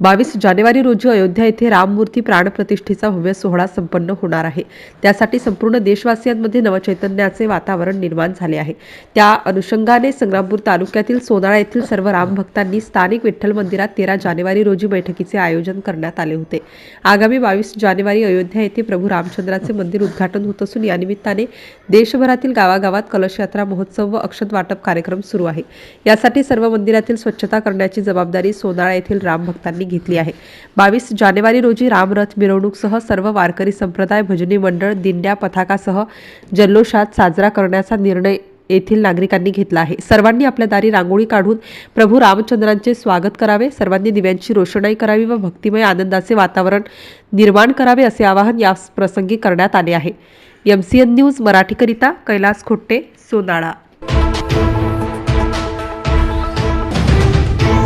बावीस जानेवारी रोजी अयोध्या येथे राममूर्ती प्राणप्रतिष्ठेचा भव्य सोहळा संपन्न होणार आहे. त्यासाठी संपूर्ण देशवासियांमध्ये नवचैतन्याचे वातावरण निर्माण झाले आहे. त्या अनुषंगाने संग्रामपूर तालुक्यातील सोनाळा येथील सर्व रामभक्तांनी स्थानिक विठ्ठल मंदिरात तेरा जानेवारी रोजी बैठकीचे आयोजन करण्यात आले होते. आगामी बावीस जानेवारी अयोध्या येथे प्रभू रामचंद्राचे मंदिर उद्घाटन होत असून या निमित्ताने देशभरातील गावागावात कलशयात्रा महोत्सव व अक्षत वाटप कार्यक्रम सुरू आहे. यासाठी सर्व मंदिरातील स्वच्छता करण्याची जबाबदारी सोनाळा येथील रामभक्तांनी घेतली आहे. बावीस जानेवारी रोजी रामरथ मिरवणूकसह सर्व वारकरी संप्रदाय भजनी मंडळ दिंड्या पथकासह जल्लोषात साजरा करण्याचा निर्णय येथील नागरिकांनी घेतला आहे. सर्वांनी आपल्या दारी रांगोळी काढून प्रभू रामचंद्रांचे स्वागत करावे सर्वांनी दिव्यांची रोषणाई करावी व भक्तिमय आनंदाचे वातावरण निर्माण करावे असे आवाहन या प्रसंगी करण्यात आले आहे. एम सी एन न्यूज मराठीकरिता कैलास खोट्टे सोनाळा.